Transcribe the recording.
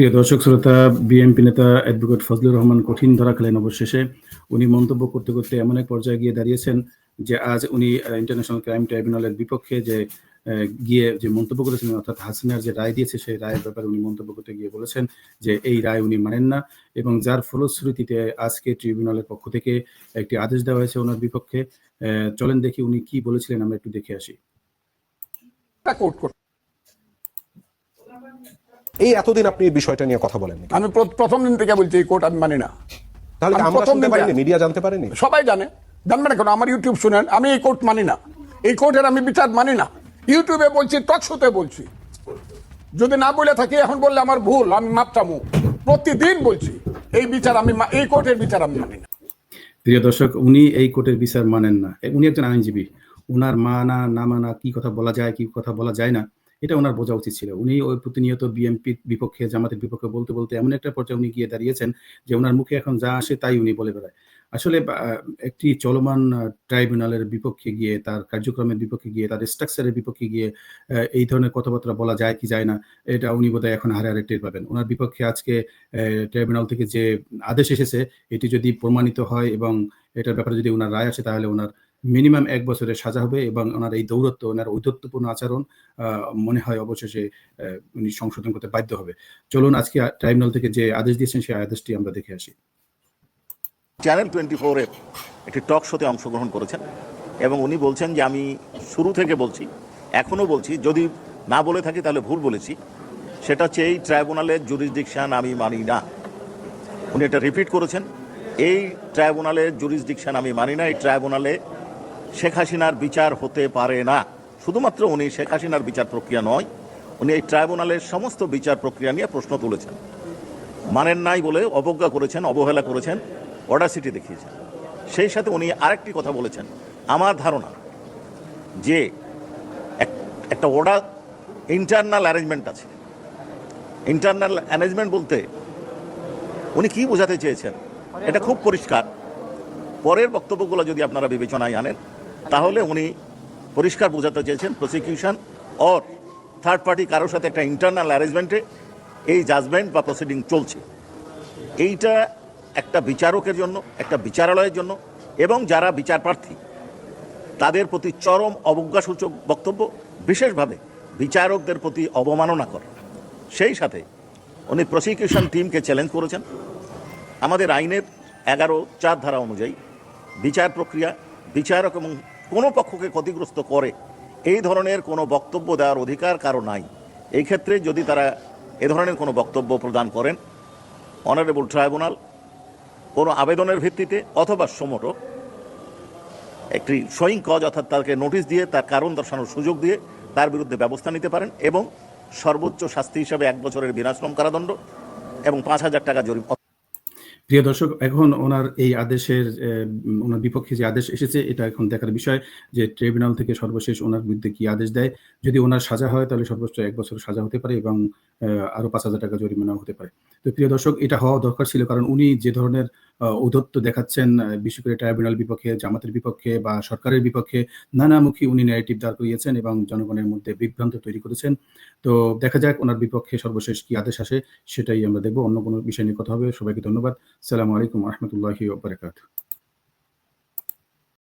প্রিয় দর্শক, শ্রোতা বিএনপি নেতা অ্যাডভোকেট ফজলুর রহমান কঠিন ধরা খেলেন অবশেষে। উনি মন্তব্য করতে করতে এমন এক পর্যায়ে গিয়ে দাঁড়িয়েছেন যে আজ উনি ইন্টারন্যাশনাল ক্রাইম ট্রাইব্যুনালের বিপক্ষে যে গিয়ে যে মন্তব্য করেছেন অর্থাৎ হাসিনার যে রায় দিয়েছে, সেই রায়ের ব্যাপারে উনি মন্তব্য করতে গিয়ে বলেছেন যে এই রায় উনি মানেন না এবং যার ফলশ্রুতিতে আজকে ট্রিবিউনালের পক্ষ থেকে একটি আদেশ দেওয়া হয়েছে ওনার বিপক্ষে। চলেন দেখি উনি কি বলেছিলেন, আমরা একটু দেখে আসি। কোর্ট এই এতদিন আপনি এই বিষয়টা নিয়ে কথা বলেননি আমি প্রথম দিন থেকে বলছি এই কোর্ট আমি মানি না। তাহলে আমি আমরা প্রথম শুনতে দিন পারিনি? থেকে- মিডিয়া জানতে পারেনি? সবাই জানে। জানবে না কেন? আমার ইউটিউব শুনেন আমি এই কোর্ট মানি না। এই কোর্টের আমি বিচার মানি না। ইউটিউবে বলছি টক শোতে বলছি। যদি না বলে থাকি এখন বললে আমার ভুল আমি মাপ চামু। প্রতিদিন বলছি এই বিচার আমি এই কোর্টের বিচার আমি মানি না। প্রিয় দর্শক উনি এই কোর্টের বিচার মানেন না। উনি একজন আইনজীবী। ওনার মানা না মানা কি কথা বলা যায় কি কথা বলা যায় না। এটা ওনার বোঝা উচিত ছিল। উনি ওই প্রতিনিয়ত বিএনপির বিপক্ষে, জামাতের বিপক্ষে বলতে বলতে এমন একটা পর্যায়ে উনি গিয়ে দাঁড়িয়েছেন যে ওনার মুখে এখন যা আসে তাই উনি বলে বেড়ায়। আসলে একটি চলমান ট্রাইব্যুনালের বিপক্ষে গিয়ে, তার কার্যক্রমের বিপক্ষে গিয়ে, তার স্ট্রাকচারের বিপক্ষে গিয়ে এই ধরনের কথাবার্তা বলা যায় কি যায় না, এটা উনি বোধহয় এখন হারে হারে টের পাবেন। ওনার বিপক্ষে আজকে ট্রাইব্যুনাল থেকে যে আদেশ এসেছে, এটি যদি প্রমাণিত হয় এবং এটার ব্যাপারে যদি ওনার রায় আসে, তাহলে ওনার মিনিমাম এক বছরের সাজা হবে এবং ওনার এই দৌরত্ব, ওনার ঔদ্ধত্যপূর্ণ আচরণ মনে হয় অবশেষে উনি সংশোধন করতে বাধ্য হবে। চলুন আজকে ট্রাইব্যুনাল থেকে যে আদেশ দিয়েছেন, সেই আদেশটি আমরা দেখে আসি। চ্যানেল টোয়েন্টি ফোরে একটি টক শোতে অংশগ্রহণ করেছেন এবং উনি বলছেন যে, আমি শুরু থেকে বলছি এখনও বলছি, যদি না বলে থাকি তাহলে ভুল বলেছি। সেটা হচ্ছে এই ট্রাইব্যুনালের জুরিসডিকশন আমি মানি না। উনি এটা রিপিট করেছেন। এই ট্রাইব্যুনালের জুরিসডিকশন আমি মানি না। এই ট্রাইব্যুনালে শেখ হাসিনার বিচার হতে পারে না। শুধুমাত্র উনি শেখ হাসিনার বিচার প্রক্রিয়া নয়, উনি এই ট্রাইব্যুনালের সমস্ত বিচার প্রক্রিয়া নিয়ে প্রশ্ন তুলেছেন। মানেন নাই বলে অবজ্ঞা করেছেন, অবহেলা করেছেন, অডাসিটি দেখিয়েছেন। সেই সাথে উনি আরেকটি কথা বলেছেন, আমার ধারণা যে এক- একটা ওডা ইন্টারনাল অ্যারেঞ্জমেন্ট আছে। ইন্টারনাল অ্যারেঞ্জমেন্ট বলতে উনি কি বোঝাতে চেয়েছেন? এটা খুব পরিষ্কার। পরের বক্তব্যগুলো যদি আপনারা বিবেচনায় আনেন তাহলে উনি পরিষ্কার বোঝাতে চেয়েছেন প্রসিকিউশন অর থার্ড পার্টি কারোর সাথে একটা ইন্টারনাল অ্যারেঞ্জমেন্টে এই জাজমেন্ট বা প্রসিডিং চলছে। এইটা একটা বিচারকের জন্য, একটা বিচারালয়ের জন্য এবং যারা বিচার প্রার্থী, তাদের প্রতি চরম অবজ্ঞাসূচক বক্তব্য, বিশেষভাবে বিচারকদের প্রতি অবমাননা করে। সেই সাথে উনি প্রসিকিউশন টিমকে চ্যালেঞ্জ করেছেন। আমাদের আইনের এগারো চার ধারা অনুযায়ী বিচার প্রক্রিয়া, বিচারক এবং কোনো পক্ষকে ক্ষতিগ্রস্ত করে, এই ধরনের কোনো বক্তব্য দেওয়ার অধিকার কারও নাই। এই ক্ষেত্রে যদি তারা এ ধরনের কোনো বক্তব্য প্রদান করেন, অনারেবল ট্রাইব্যুনাল কোনো আবেদনের ভিত্তিতে অথবা সমটো একটি সইং কজ অর্থাৎ তাকে নোটিশ দিয়ে, তার কারণ দর্শানোর সুযোগ দিয়ে তার বিরুদ্ধে ব্যবস্থা নিতে পারেন এবং সর্বোচ্চ শাস্তি হিসাবে এক বছরের বিনাশ্রম কারাদণ্ড এবং পাঁচ হাজার টাকা জরিম প্রিয় দর্শক, এখন ওনার এই আদেশের ওনার বিপক্ষে যে আদেশ এসেছে, এটা এখন দেখার বিষয় যে ট্রাইব্যুনাল থেকে সর্বশেষ ওনার বিরুদ্ধে কি আদেশ দেয়। যদি ওনার সাজা হয়, তাহলে সর্বোচ্চ এক বছর সাজা হতে পারে এবং আরও পাঁচ হাজার টাকা জরিমানা হতে পারে। তো প্রিয় দর্শক, এটা হওয়া দরকার ছিল কারণ উনি যে ধরনের ঔদ্ধত্য দেখাচ্ছেন বিশেষ করে ট্রাইব্যুনাল বিপক্ষে, জামাতের বিপক্ষে বা সরকারের বিপক্ষে নানামুখী উনি ন্যারেটিভ দাঁড় করিয়েছেন এবং জনগণের মধ্যে বিভ্রান্ত তৈরি করেছেন। তো দেখা যাক ওনার বিপক্ষে সর্বশেষ কি আদেশ আসে, সেটাই আমরা দেখব। অন্য কোনো বিষয় নিয়ে কথা হবে। সবাইকে ধন্যবাদ। সালামু আলাইকুম রহমতুল্লাহি বারকাত